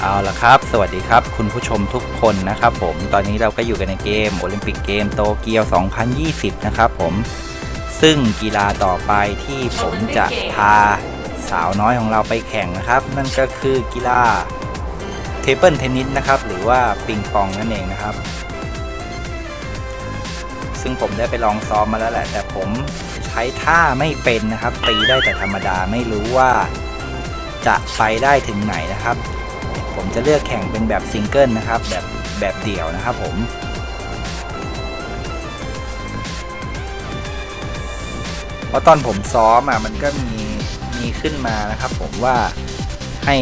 เอาละครับ สวัสดีครับ คุณผู้ชมทุกคนนะครับผม ตอนนี้เราก็อยู่กันในเกมโอลิมปิกเกมโตเกียว 2020 นะครับผม ซึ่งกีฬาต่อไปที่ผมจะพาสาวน้อยของเราไปแข่งนะครับ นั่นก็คือกีฬา เทเบิลเทนนิสนะครับ หรือว่าปิงปองนั่นเองนะครับ ซึ่งผมได้ไปลองซ้อมมาแล้วแหละ แต่ผมใช้ท่าไม่เป็นนะครับ ตีได้แต่ธรรมดาไม่รู้ว่าจะไปได้ถึงไหนนะครับ ผมจะเลือกแข่งเป็นแบบซิงเกิลนะครับ แบบแบบเดี่ยวนะครับผมเพราะตอนผมซ้อมอะมันก็มีมีขึ้นมานะครับ ผมว่าให้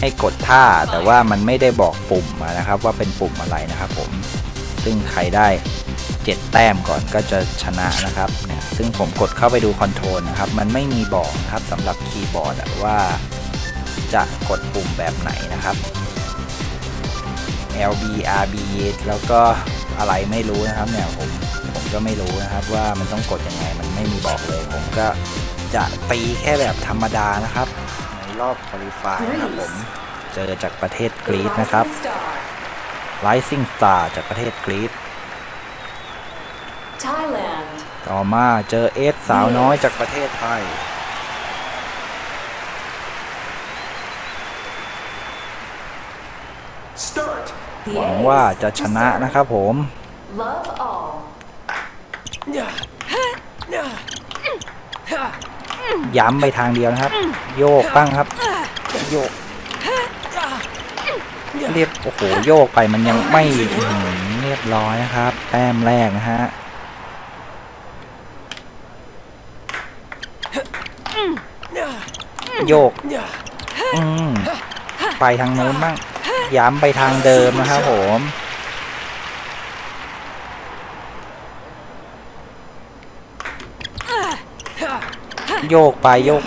ให้กดท่าแต่ว่ามันไม่ได้บอกปุ่มนะครับว่าเป็นปุ่มอะไรนะครับผมซึ่งใครได้ 7 แต้มก่อนก็จะชนะนะครับเนี่ยซึ่งผมกดเข้าไปดูคอนโทรลนะครับ มันไม่มีบอกนะครับสำหรับคีย์บอร์ดว่าจะกดปุ่มแบบไหนนะครับ LB RB แล้วก็อะไรไม่รู้นะครับเนี่ยผมผมก็ไม่รู้นะครับว่ามันต้องกดยังไงมันไม่มีบอกเลย ผมก็จะตีแค่แบบธรรมดานะครับ รอบคุริฟายนะครับผม เจอจากประเทศกรีซนะครับ Rising Star จากประเทศกรีซ Thailand, ต่อมาเจอเอสสาวน้อยจากประเทศไทย the หวัง A's ว่าจะ to ชนะ serve. นะครับผม Love all. ย้ำไปทางเดียวนะครับ โยกบ้างครับ โยก เรียบโอ้โหโยกไปมันยังไม่อื้อหือเรียบร้อยนะครับ แต้มแรกนะฮะโยกอืมไปทางโน้นบ้างย้ำไปทางเดิมนะครับผม โยกไปโยก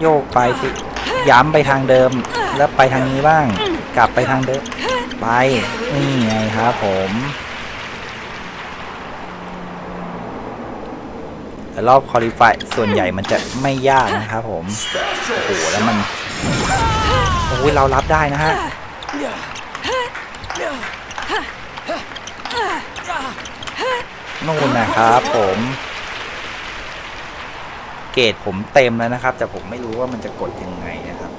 โยกไปสิย้ำไปทางเดิม แล้วไปทางนี้บ้าง กลับไปทางเดิม ไป นี่ไงครับผมแต่รอบคอลิฟายส่วนใหญ่มันจะไม่ยากนะครับผม โอ้โห แล้วมัน โอ้ยเรารับได้นะฮะ นู่นนะครับผม เกรดผมเต็มแล้วนะครับ แต่ผมไม่รู้ว่ามันจะกดยังไงนะครับ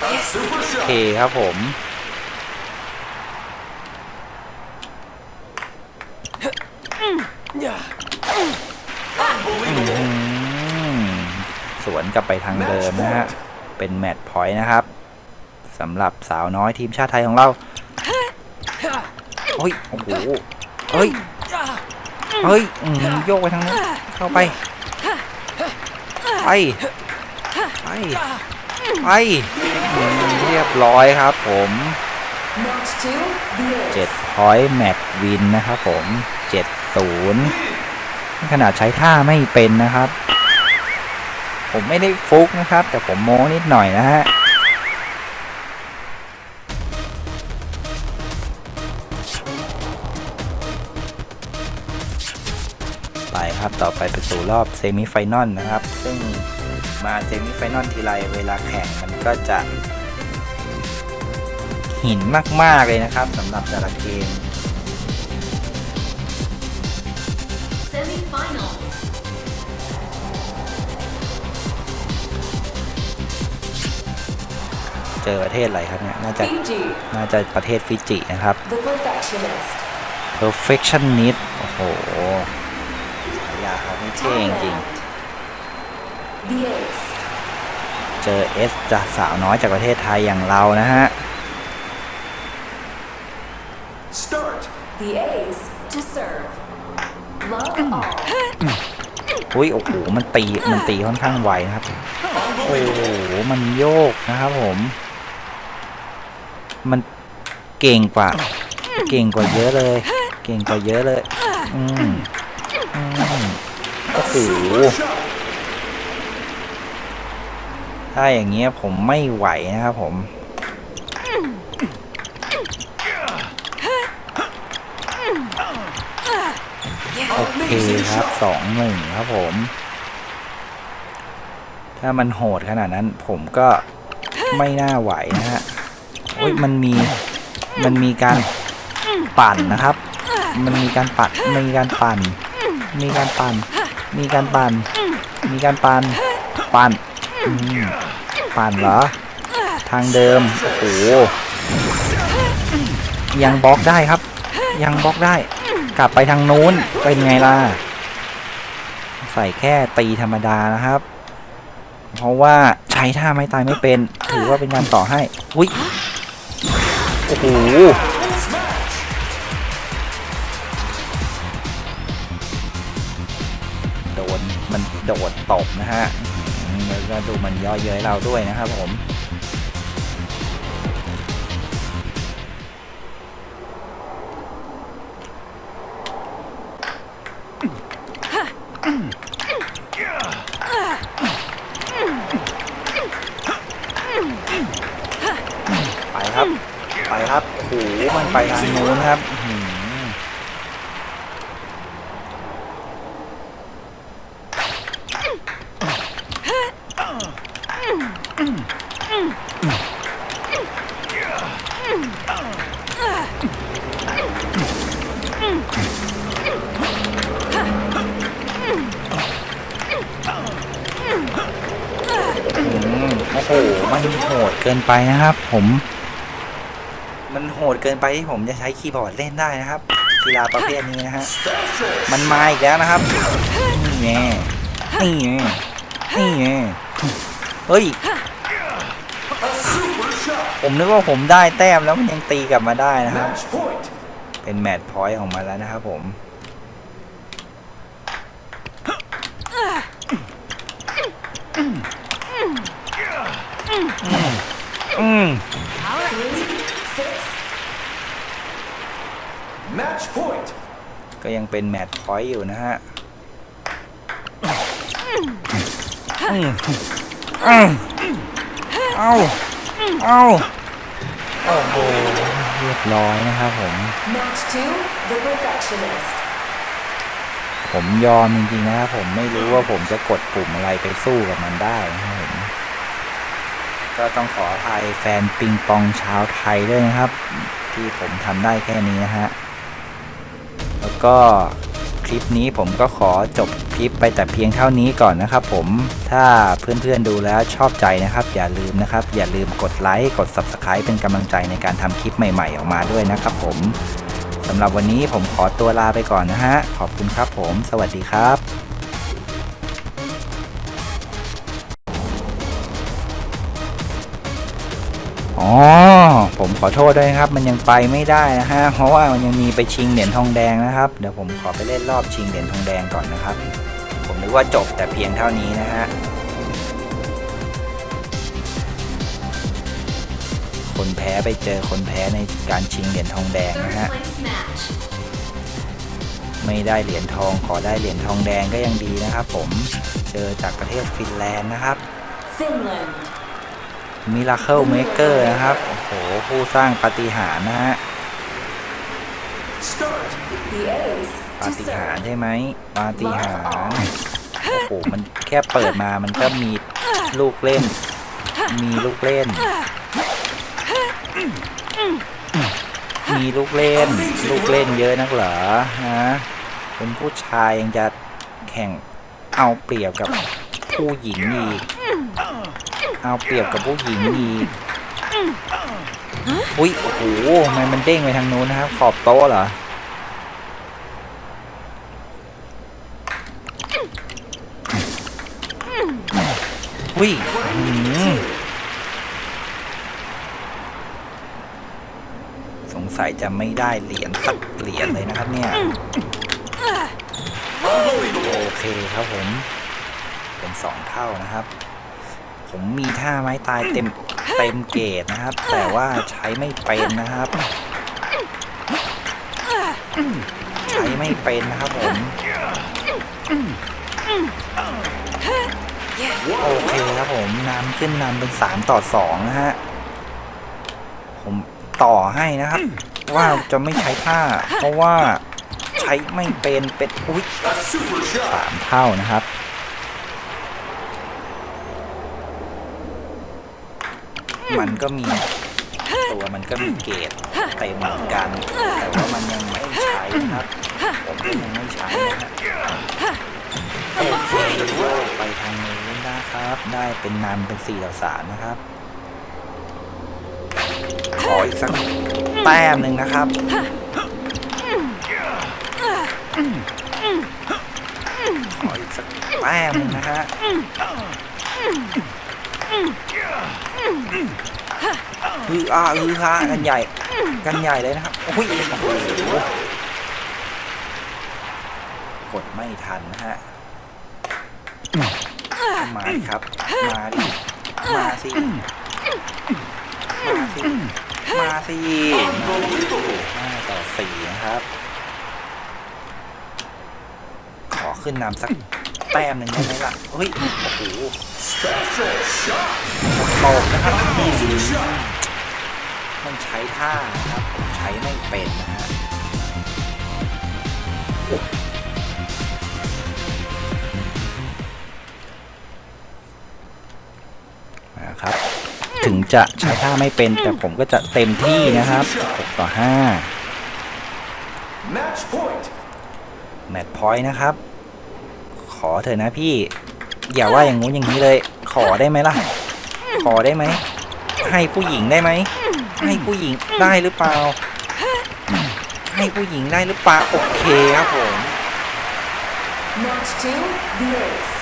โอเคครับผม สวนกลับไปทางเดิมนะฮะ เป็นแมตช์พอยต์นะครับสำหรับสาวน้อยทีมชาติไทยของเราเฮ้ย โอ้โห เฮ้ย เฮ้ยโยกไปทางนู้นเข้าไป ไป ไป ไป เรียบร้อยครับผม Match two, the A's. 7 point match win นะครับผม7-0นี่ขนาดใช้ท่าไม่เป็นนะครับ ผมไม่ได้ฟุกนะครับ แต่ผมโม้นิดหน่อยนะฮะ ไปครับ ต่อไปไปสู่รอบเซมิไฟนอลนะครับ ซึ่งมาเซมิไฟนอลทีไรเวลาแข่งมันก็จะหินมาก ๆ เลยนะครับสำหรับแต่ละเกม Semi-finals. เจอประเทศอะไรครับเนี่ย น่าจะ Fiji, น่าจะประเทศฟิจินะครับ the perfectionist. perfectionist โอ้โหฉายาเขาไม่เท่จริง The A's. ๆเจอเอสจากสาวน้อยจากประเทศไทยอย่างเรานะฮะ The A's to serve. Love all. อุ้ยโอ้โห มันตี มันตีค่อนข้างไวนะครับ โอ้โห มันโยกนะครับผม มันเก่งกว่า เก่งกว่าเยอะเลย เก่งกว่าเยอะเลย อืมอืม โอ้โหถ้าอย่างเงี้ยผมไม่ไหวนะครับผม โอเคครับสองหนึ่งครับผม ถ้ามันโหดขนาดนั้นผมก็ไม่น่าไหวนะฮะโอ้ยมันมีมันมีการปั่นนะครับ มันมีการปัดมีการปั่น มีการปั่น มีการปั่น มีการปั่น ปั่นอืมปั่นเหรอ ทางเดิม โอ้โห ยังบล็อกได้ครับ ยังบล็อกได้ กลับไปทางนู้น เป็นไงล่ะ ใส่แค่ตีธรรมดานะครับ เพราะว่าใช้ท่าไม่ตายไม่เป็น ถือว่าเป็นการต่อให้ อุ้ย โอ้โห โดดตบนะฮะแล้วก็ดูมันย่อเย้ยเราด้วยนะครับผมไปครับ ไปครับโอ้โหมันไปทางนู้นครับ มันโหดเกินไปนะครับ ผม มันโหดเกินไปที่ผมจะใช้คีย์บอร์ดเล่นได้นะครับกีฬาประเภทนี้นะฮะมันมาอีกแล้วนะครับนี่ไงนี่ไงนี่ไงเฮ้ยผมนึกว่าผมได้แต้มแล้วมันยังตีกลับมาได้นะครับ เป็นแมตช์พอยต์ของมันแล้วนะครับผม อืม Three, six, Match point. ก็ยัง เป็นแมตช์พอยต์อยู่นะฮะอืมอืมเอาเอาโอ้โหเรียบร้อยนะครับผม match two, the perfectionist. ผมยอมจริงๆนะครับผมไม่รู้ว่าผมจะกดปุ่มอะไรไปสู้กับมันได้นะครับผมก็ต้องขออภัยแฟนปิงปองชาวไทยด้วยนะครับ ที่ผมทำได้แค่นี้นะฮะแล้ว ก็คลิปนี้ผมก็ขอจบคลิปไปแต่เพียงเท่านี้ก่อนนะครับผมถ้าเพื่อนๆดูแล้วชอบใจนะครับ อย่าลืมนะครับ อย่าลืมกดไลค์กด Subscribe เป็นกำลังใจในการทำคลิปใหม่ๆ ออกมาด้วยนะครับผมสำหรับวันนี้ผมขอตัวลาไปก่อนนะฮะขอบคุณครับผม สวัสดีครับ อ๋อ ผมขอโทษด้วยครับ มันยังไปไม่ได้นะฮะ เพราะว่ามันยังมีไปชิงเหรียญทองแดงนะครับ เดี๋ยวผมขอไปเล่นรอบชิงเหรียญทองแดงก่อนนะครับ ผมนึกว่าจบแต่เพียงเท่านี้นะฮะ คนแพ้ไปเจอคนแพ้ในการชิงเหรียญทองแดงนะฮะ ไม่ได้เหรียญทองขอได้เหรียญทองแดงก็ยังดีนะครับผม เจอจากประเทศฟินแลนด์นะครับ Finland. Miracle Maker นะครับ โอ้โห ผู้สร้างปาฏิหาริย์นะฮะ Start. The A's ปา to ฏิหาริย์ serve. ใช่ไหมปาฏิหาริย์โอ้โห มันแค่เปิดมามันก็มีลูกเล่น มีลูกเล่น มีลูกเล่น ลูกเล่นเยอะนักเหรอฮะเป็นผู้ชายยังจะแข่งเอาเปรียบกับผู้หญิงอีก เอาเปรียบกับผู้หญิงอีกอุ้ยโอ้โหทำไมมันเด้งไปทางนู้นนะครับ ขอบโต๊ะเหรออุ้ยอื้อหือสงสัยจะไม่ได้เหรียญสักเหรียญเลยนะครับเนี่ย โอเคครับผม เป็นสองเท่านะครับ ผมมีท่าไม้ตายเต็มเต็มเกตนะครับ แต่ว่าใช้ไม่เป็นนะครับ ใช้ไม่เป็นนะครับผมโอเคครับผมนำขึ้นนำเป็นสามต่อสองนะฮะผมต่อให้นะครับ ว่าจะไม่ใช้ท่า เพราะว่าใช้ไม่เป็นเป็นอุ้ยสามเท่านะครับ มันก็มี ตัวมันก็มีเกรดเต็มเหมือนกัน แต่ว่ามันยังไม่ใช้นะครับผมก็ยังไม่ใช้นะโอเคไปทางนี้นะครับ ได้เป็นนำเป็น4ต่อ3นะครับ ขออีกสักแต้มหนึ่งนะครับขออีกสักแต้มหนึ่งนะฮะ อืออาอือฮากันใหญ่ กันใหญ่เลยนะครับโอ้ยโอ้โหกดไม่ทันนะฮะ มาครับ มาดิ มาสิ มาสิ มาสิห้าต่อสี่นะครับ ขอขึ้นนำสักแต้มหนึ่งได้ไหมล่ะ เฮ้ย โอ้โหตกนะครับ มันใช้ท่านะครับผมใช้ไม่เป็นนะฮะนะครับ ถึงจะใช้ท่าไม่เป็นแต่ผมก็จะเต็มที่นะครับ 6 ต่อ Match point. 5แมตช์พอยต์นะครับ ขอเถอะนะพี่ อย่าว่าอย่างงู้นอย่างนี้เลย ขอได้ไหมล่ะ ขอได้ไหม ให้ผู้หญิงได้ไหม ให้ผู้หญิงได้หรือเปล่า ให้ผู้หญิงได้หรือเปล่า โอเคครับผม Match two, the ace.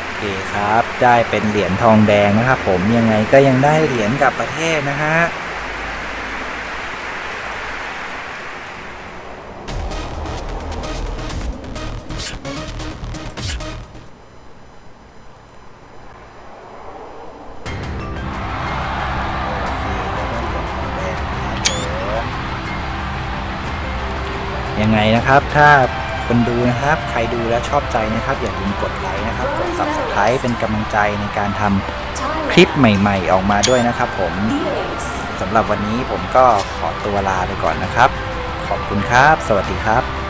โอเคครับ ได้เป็นเหรียญทองแดงนะครับผมยังไงก็ยังได้เหรียญกลับประเทศนะฮะ ยังไงนะครับ ถ้าคนดูนะครับ ใครดูแล้วชอบใจนะครับ อย่าลืมกดไลค์นะครับ กด subscribe เป็นกำลังใจในการทำคลิปใหม่ ๆ ออกมาด้วยนะครับ ผมสำหรับวันนี้ผมก็ขอตัวลาไปก่อนนะครับ ขอบคุณครับ สวัสดีครับ